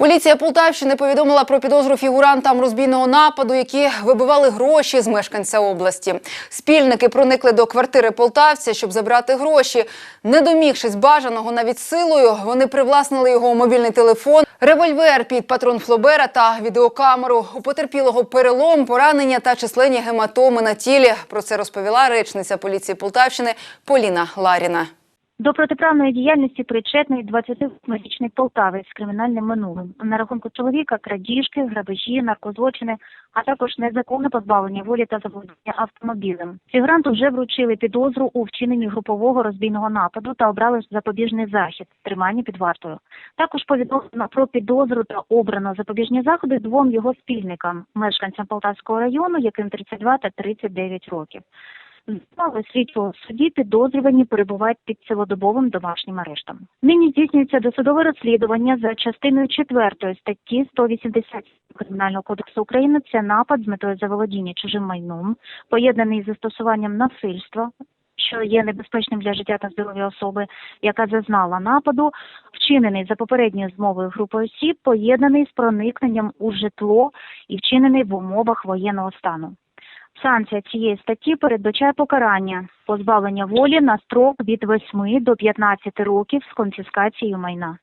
Поліція Полтавщини повідомила про підозру фігурантам розбійного нападу, які вибивали гроші з мешканця області. Спільники проникли до квартири полтавця, щоб забрати гроші. Не домігшись бажаного навіть силою, вони привласнили його мобільний телефон, револьвер під патрон Флобера та відеокамеру. У потерпілого перелом, поранення та численні гематоми на тілі. Про це розповіла речниця поліції Полтавщини Поліна Ларіна. До протиправної діяльності причетний 28-річний полтавець з кримінальним минулим. На рахунку чоловіка крадіжки, грабежі, наркозлочини, а також незаконне позбавлення волі та заволодіння автомобілем. Фігуранту вже вручили підозру у вчиненні групового розбійного нападу та обрали запобіжний захід тримання під вартою. Також повідомлено про підозру та обрано запобіжні заходи двом його спільникам, мешканцям Полтавського району, яким 32 та 39 років. Справи слідчого в суді підозрювані перебувають під цілодобовим домашнім арештом. Нині здійснюється досудове розслідування за частиною 4 статті 180 Кримінального кодексу України. Це напад з метою заволодіння чужим майном, поєднаний з застосуванням насильства, що є небезпечним для життя та здоров'я особи, яка зазнала нападу, вчинений за попередньою змовою групи осіб, поєднаний з проникненням у житло і вчинений в умовах воєнного стану. Санкція цієї статті передбачає покарання позбавлення волі на строк від 8 до 15 років з конфіскацією майна.